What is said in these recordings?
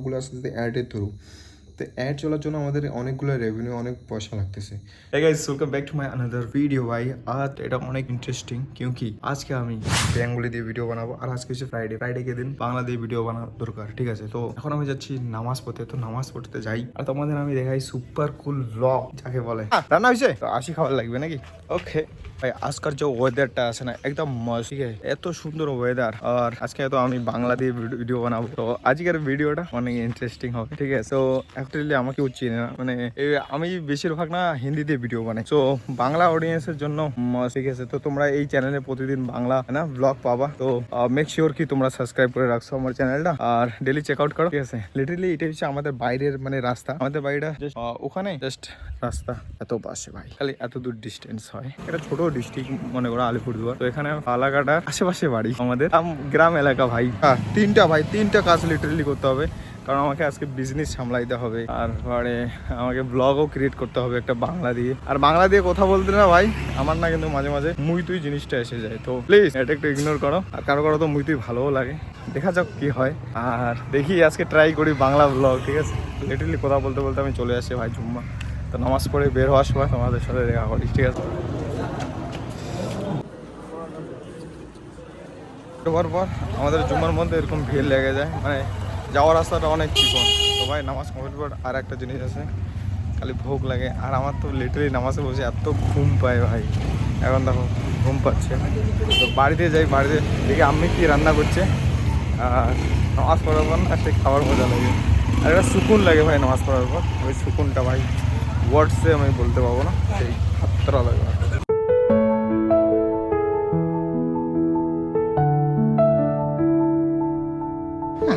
সবগুলো আসতেছে আসতে অ্যাডের থ্রু তো অ্যাড চলার জন্য আমাদের অনেকগুলো রেভিনিউ অনেক পয়সা লাগতেছে। Hey guys, welcome back to my another ভাই। আজ এটা অনেক ইন্টারেস্টিং কিউকি আজকে আমি বেঙ্গলি দিয়ে ভিডিও বানাবো আর আজকে হচ্ছে ফ্রাইডে ফ্রাইডে কে দিন? বাংলা দিয়ে ভিডিও বানানো দরকার ঠিক আছে? তো এখন আমি যাচ্ছি নামাজ পড়তে তো নামাজ পড়তে যাই। আর তোমাদের আমি দেখাই সুপার কুল ব্লগ যাকে বলে। হ্যাঁ, রান্না হয়েছে? তো আসি খাবার লাগবে নাকি? ওকে ভাই আজকাল যে ওয়েদারটা আছে না একদম মস্ত ঠিক আছে? এত সুন্দর ওয়েদার আর আজকে তো আমি বাংলা দিয়ে ভিডিও বানাবো তো আজকের ভিডিওটা অনেক ইন্টারেস্টিং হবে ঠিক আছে? তো অ্যাকচুয়ালি আমাকে চিনে না। মানে আমি বেশিরভাগ না হিন্দিতে ভিডিও বানাই। তো বাংলা অডিয়েন্সের জন্য শিখেছে তো তোমরা এই চ্যানেলে প্রতিদিন বাংলা, না ব্লগ পাবা। তো মেক শিওর কি তোমরা সাবস্ক্রাইব করে রাখছো আমার চ্যানেলটা আর ডেলি চেক আউট করো, ঠিক আছে? লিটারলি এটা হচ্ছে আমাদের বাইরের মানে রাস্তা। আমাদের বাড়িটা ওখানে জাস্ট রাস্তা। এত পাশে ভাই। খালি এত দূর ডিস্টেন্স হয়। এটা ছোট ডিস্ট্রিক্ট মনে করো আলিপুরদুয়ার। তো এখানে পালাকাটার আশেপাশে বাড়ি আমাদের। আম- গ্রাম এলাকা ভাই। হ্যাঁ তিনটা ভাই, তিনটা কাজ লিটারেলি করতে হবে। কারণ আমাকে আজকে বিজনেস সামলাইতে হবে। আর পরে আমাকে ব্লগও ক্রিয়েট করতে হবে একটা বাংলা দিয়ে। আর বাংলা দিয়ে কথা বলতে না ভাই, আমার না কিন্তু মাঝে মাঝে মুই তুই জিনিসটা এসে যায়। তো প্লিজ এটা একটু ইগনোর করো। আর কারও কারও তো মুই তুই ভালোও লাগে। দেখা যাক কি হয়। আর দেখি আজকে ট্রাই করি বাংলা ব্লগ ঠিক আছে? লিটারলি কথা বলতে বলতে আমি চলে আসি ভাই জুম্মা। তো নামাজ পড়ে বের হওয়ার সময় তোমাদের সাথে দেখা করি, ঠিক আছে? পর আমাদের জুম্মার মধ্যে এরকম ভিড় লেগে যায়। মানে যাওয়ার রাস্তাটা অনেক চিকন। তো ভাই, নামাজ কমপ্লিট পর আর একটা জিনিস আছে, খালি ভোগ লাগে। আর আমার তো লিটারেলি নামাজে বসে এত ঘুম পায় ভাই। এখন দেখো, ঘুম পাচ্ছে। তো বাড়িতে যাই, বাড়িতে দেখি আমি কি রান্না করছে। আর নামাজ পড়ার পর না সে খাবার মজা লাগে। আর একটা সুকুন লাগে ভাই নামাজ পড়ার পর। ওই সুকুনটা ভাই ওয়ার্ডসে আমি বলতে পারব না, সেই খাতরা লাগে।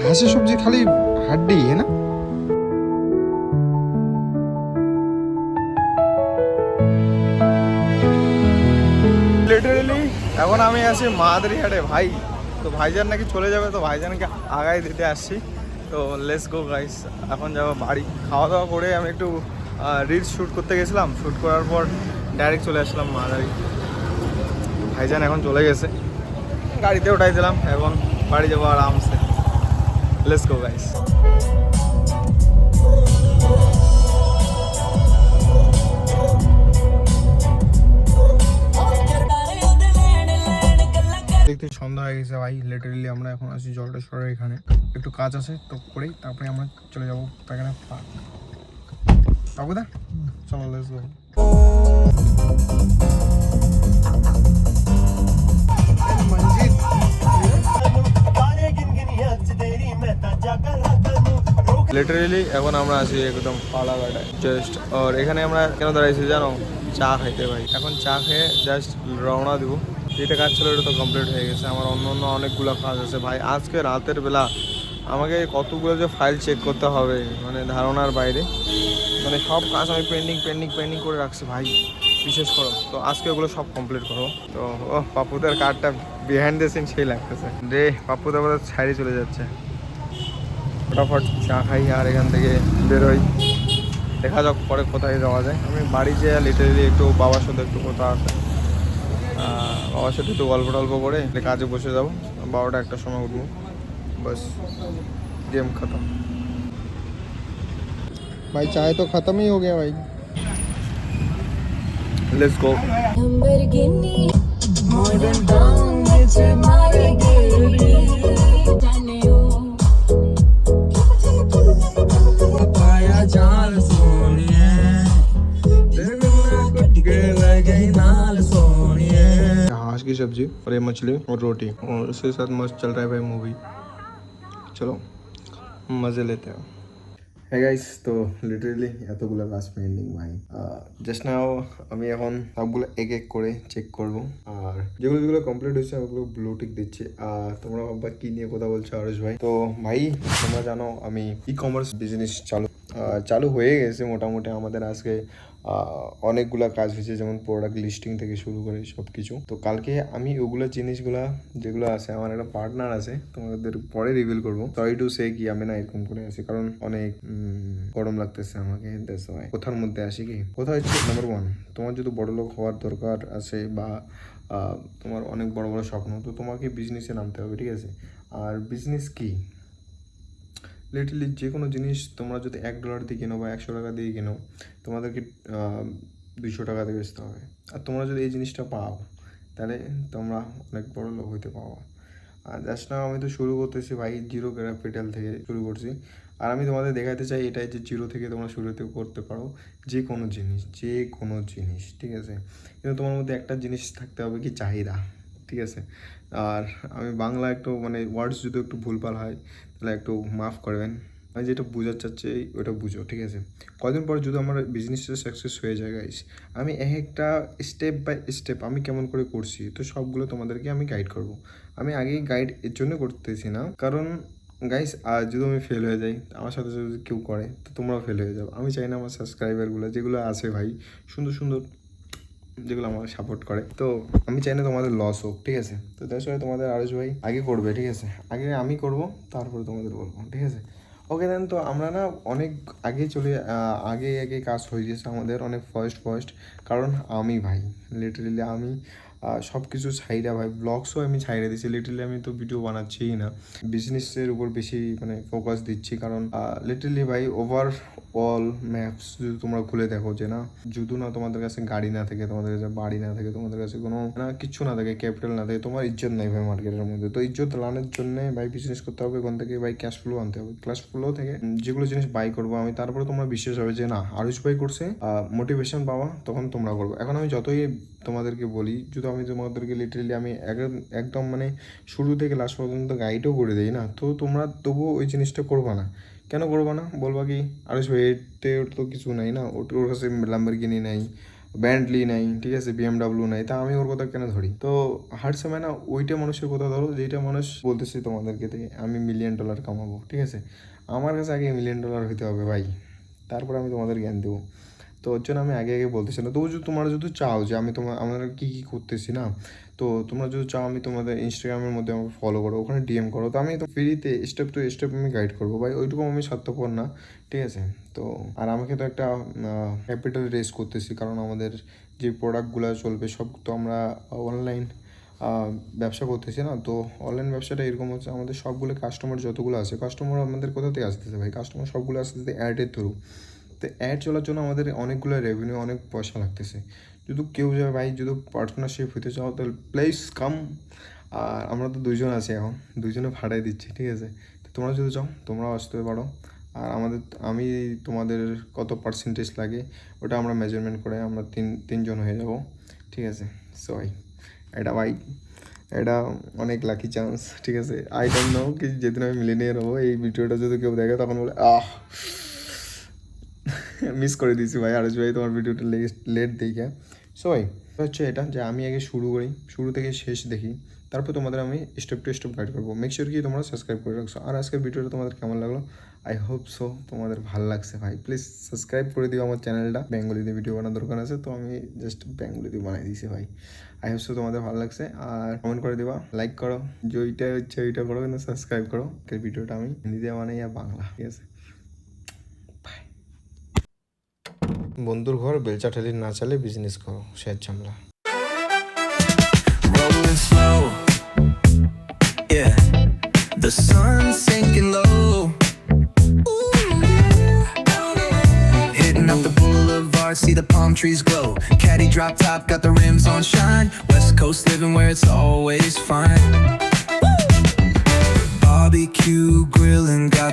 হাঁসের সবজি খালি হাড্ডি হ্যাঁ না? এখন আমি আছি মাদারি হাটে ভাই। তো ভাইজান নাকি চলে যাবে, তো ভাইজানকে আগায় দিতে আসছি। তো লেস গো গাইস এখন যাব বাড়ি। খাওয়া দাওয়া করে আমি একটু রিলস শ্যুট করতে গেছিলাম। শ্যুট করার পর ডাইরেক্ট চলে আসলাম মাদারি। ভাইজান এখন চলে গেছে। গাড়িতে উঠাই দিলাম, এখন বাড়ি যাব আরামসে। লেস গো গাইস দেখতে সন্ধ্যা হয়ে গেছে ভাই লিটারেলি আমরা এখন আছি জলটেশ্বরের এখানে। একটু কাজ আছে তো করেই তারপরে আমরা চলে যাব প্যাকেনা পার্ক বাবুদা চলো লেটস গো মঞ্জিত লিটারেলি এখন আমরা আছি একদম পালাঘাটায় জাস্ট আর এখানে আমরা কেন দাঁড়াইছি জানো? চা খাইতে ভাই। এখন চা খেয়ে জাস্ট রওনা দিব। যেটা কাজ ছিল এটা তো কমপ্লিট হয়ে গেছে। আমার অন্য অন্য অনেকগুলো কাজ আছে। ভাই, আজকে রাতের বেলা আমাকে কতগুলো যে ফাইল চেক করতে হবে মানে ধারণার বাইরে মানে সব কাজ আমি পেন্ডিং পেন্ডিং পেন্ডিং করে রাখছি ভাই। বিশেষ করো, তো আজকে ওগুলো সব কমপ্লিট করো তো ও পাপুদের কার্ডটা বিহাইন্ড দ্য সিন সেই লাগতেছে। রে পাপ্পুদের আবার ছাড়ি চলে যাচ্ছে। ফটাফট চা খাই আর এখান থেকে বেরোই দেখা যাক পরে কোথায় যাওয়া যায় আমি বাড়ি যেয়ে লিটারেলি একটু বাবার সাথে একটু কথা আছে আহ, বাবার সাথে একটু গল্প টল্প করে কাজে বসে যাবো বারোটা একটা সময় উঠবো বাস গেম খতম भाई चाय तो खत्म ही हो गया भाई লেটস গো सब्जी और ये मछली और रोटी और उसके साथ मस्त चल रहा है भाई मूवी चलो मज़े लेते हैं হ্যাঁ গাইস তো লিটারেলি এতগুলো কাজ পেন্ডিং ভাই জাস্ট নাও আমি এখন সবগুলো এক এক করে চেক করব আর যেগুলো যেগুলো কমপ্লিট হয়েছে ওগুলো ব্লু টিক দিচ্ছি আর তোমরা ভাববা কি নিয়ে কথা বলছো আরুষ ভাই তো ভাই তোমরা জানো আমি ই কমার্স বিজনেস চালু আহ, চালু হয়ে গেছে মোটামুটি আমাদের আজকে অনেকগুলা কাজ হয়েছে, যেমন প্রোডাক্ট লিস্টিং থেকে শুরু করে সব কিছু তো কালকে আমি ওগুলো জিনিসগুলা যেগুলো আছে, আমার একটা পার্টনার আছে, তোমাদের পরে রিভিল করব। সরি টু সে কি, আমি না এরকম করে আসি কারণ অনেক গরম লাগতেছে আমাকে কোথার মধ্যে আসি কি? কোথা হচ্ছে? নাম্বার ওয়ান তোমার যদি বড় লোক হওয়ার দরকার আছে বা তোমার অনেক বড় বড় স্বপ্ন, তো তোমাকে বিজনেসে নামতে হবে, ঠিক আছে? আর বিজনেস কি? লিটারলি যে কোনো জিনিস তোমরা যদি এক ডলার দিয়ে কেনো বা একশো টাকা দিয়ে কেনো, তোমাদেরকে দুইশো টাকাতে বেচতে হবে। আর তোমরা যদি এই জিনিসটা পাও, তাহলে তোমরা অনেক বড় লোক হইতে পারো। আর জাস্ট না আমি তো শুরু করতেছি ভাই জিরো ক্যাপিটাল থেকে শুরু করছি। আর আমি তোমাদের দেখাতে চাই এটাই যে জিরো থেকে তোমরা শুরুতে করতে পারো যে কোনো জিনিস, যে কোনো জিনিস, ঠিক আছে? কিন্তু তোমার মধ্যে একটা জিনিস থাকতে হবে কি চাহিদা। ঠিক আছে। আর আমি বাংলা একটু মানে ওয়ার্ডস যদি একটু ভুলভাল হয়, তাহলে একটু মাফ করবেন। আমি যেটা বোঝাতে চাচ্ছি, ওটা বুঝো, ঠিক আছে? কদিন পর যদি আমার বিজনেসটা সাকসেস হয়ে যায় গাইস আমি এক একটা স্টেপ বাই স্টেপ আমি কেমন করে করছি, তো সবগুলো তোমাদেরকে আমি গাইড করব। আমি আগেই গাইড এর জন্য করতেছি না। কারণ গাইস আর যদি আমি ফেল হয়ে যাই, আমার সাথে যদি কেউ করে, তো তোমরাও ফেল হয়ে যাও আমি চাই না আমার সাবস্ক্রাইবারগুলো যেগুলো আছে ভাই, সুন্দর সুন্দর যেগুলো আমাকে সাপোর্ট করে। তো আমি চাই না তোমাদের লস হোক, ঠিক আছে? তো দ্যাটস ওয়াই তোমাদের আরস ভাই আগে করবে, ঠিক আছে? আগে আমি করব, তারপরে তোমাদের বলব, ঠিক আছে? ওকে দেন তো আমরা না অনেক আগে চলে আগে আগে কাজ হয়ে গেছে আমাদের, অনেক ফার্স্ট ফার্স্ট কারণ আমি ভাই লিটারেলি আমি সব কিছু ছাইরা ভাই ব্লগসও আমি ছাইরা দিচ্ছি লিটারেলি আমি তো ভিডিও বানাচ্ছিই না। বিজনেসের উপর বেশি মানে ফোকাস দিচ্ছি, কারণ লিটারেলি ভাই ওভার অল ম্যাপস যদি তোমরা খুলে দেখো যে না, যদি না তোমাদের কাছে গাড়ি না থাকে, তোমাদের কাছে বাড়ি না থাকে, তোমাদের কাছে কোনো না কিচ্ছু না থাকে ক্যাপিটাল না থাকে, তোমার ইজ্জত নাই ভাই মার্কেটের মধ্যে। তো ইজ্জত লানের জন্য ভাই বিজনেস করতে হবে, ওখান থেকে ভাই ক্যাশ ফ্লো আনতে হবে। ক্যাশ ফ্লো থেকে যেগুলো জিনিস বাই করব আমি, তারপরে তোমরা বিশ্বাস হবে যে না আরুষ ভাই করছে মোটিভেশন পাওয়া তখন তোমরা করব। এখন আমি যতই তোমাদেরকে বলি, যদি আমি তোমাদেরকে লিটারেলি আমি এক- একদম মানে শুরু থেকে লাস্ট পর্যন্ত গাইডও করে দিই না, তো তোমরা তবুও ওই জিনিসটা করবা না। কেন করব না? বলবা কি? আর ওর তো কিছু নাই না। ওর কাছে ল্যাম্বরগিনি নাই ব্যান্ডলি নাই, ঠিক আছে? বিএমডাব্লিউ নাই। তা আমি ওর কথা কেন ধরি? তো হার সময় না, ওইটা মানুষের কথা ধরো যেটা মানুষ বলতেছে তোমাদেরকে আমি মিলিয়ন ডলার কামাবো, ঠিক আছে? আমার কাছে আগে মিলিয়ন ডলার হইতে হবে ভাই। তারপর আমি তোমাদের জ্ঞান দেবো। তো ওর জন্য আমি আগে আগে বলতেছি না। তবু যদি তোমরা যদি চাও যে আমি তোমার আমরা কী কী করতেছি না তো তোমরা যদি চাও আমি তোমাদের ইনস্টাগ্রামের মধ্যে আমাকে ফলো করো, ওখানে ডিএম করো। তো আমি তো ফ্রিতে স্টেপ টু স্টেপ আমি গাইড করব। ভাই, ওইটুকু আমি স্বার্থপর না, ঠিক আছে? তো আর আমাকে তো একটা ক্যাপিটাল রেস করতেছি, কারণ আমাদের যে প্রোডাক্টগুলো চলবে, সব তো আমরা অনলাইন ব্যবসা করতেছি না? তো অনলাইন ব্যবসাটা এরকম হচ্ছে, আমাদের সবগুলো কাস্টমার যতগুলো আছে কাস্টমার আমাদের কোথা থেকে আসতেছে ভাই? কাস্টমার সবগুলো আসতেছে অ্যাডের থ্রু তো অ্যাড চলার জন্য আমাদের অনেকগুলো রেভিনিউ অনেক পয়সা লাগতেছে। যদি কেউ যায় ভাই, যদি পার্টনারশিপ হতে চাও, তাহলে প্লেস কাম আর আমরা তো দুইজন আছি এখন দুইজনে ভাড়াই দিচ্ছি, ঠিক আছে? তো তোমরা যদি চাও তোমরাও আসতে পারো। আর আমাদের, আমি তোমাদের কত পার্সেন্টেজ লাগে, ওটা আমরা মেজারমেন্ট করে আমরা তিন, তিনজন হয়ে যাব, ঠিক আছে? সো ভাই এটা ভাই, এটা অনেক লাকি চান্স ঠিক আছে? আই ডোন্ট নো কি যেদিন আমি মিলেনিয়ার হব, এই ভিডিওটা যদি কেউ দেখে, তখন বলে, আহ! মিস করে দিয়েছি ভাই। আরজ ভাই, তোমার ভিডিওটা লেট দেখে। সো ভাই হচ্ছে এটা যে আমি আগে শুরু করি, শুরু থেকে শেষ দেখি। তারপর তোমাদের আমি স্টেপ টু স্টেপ গাইড করব। মেক শিওর কি তোমরা সাবস্ক্রাইব করে রাখছো। আর আজকের ভিডিওটা তোমাদের কেমন লাগল? আই হোপ সো তোমাদের ভালো লাগছে ভাই। প্লিজ সাবস্ক্রাইব করে দিও আমার চ্যানেলটা বেঙ্গলিতে ভিডিও বানানোর দরকার আছে, তো আমি জাস্ট বেঙ্গলিতে বানাই দিয়েছি ভাই। আই হোপ সো তোমাদের ভালো লাগছে। আর কমেন্ট করে দিবা লাইক করো। যে ওইটা হচ্ছে ওইটা করো কিন্তু সাবস্ক্রাইব করো। ভিডিওটা আমি হিন্দিতে বানাই আর বাংলা, ঠিক আছে? বন্ধুর ঘর বেলচা ঠেলি না চালে বিজনেস করো share ঝামলা rolling slow. Yeah, the sun's sinking low. Hitting up the boulevard, see the palm trees glow. Caddy drop top, got the rims on shine. West Coast living where it's always fine. Barbecue grilling, got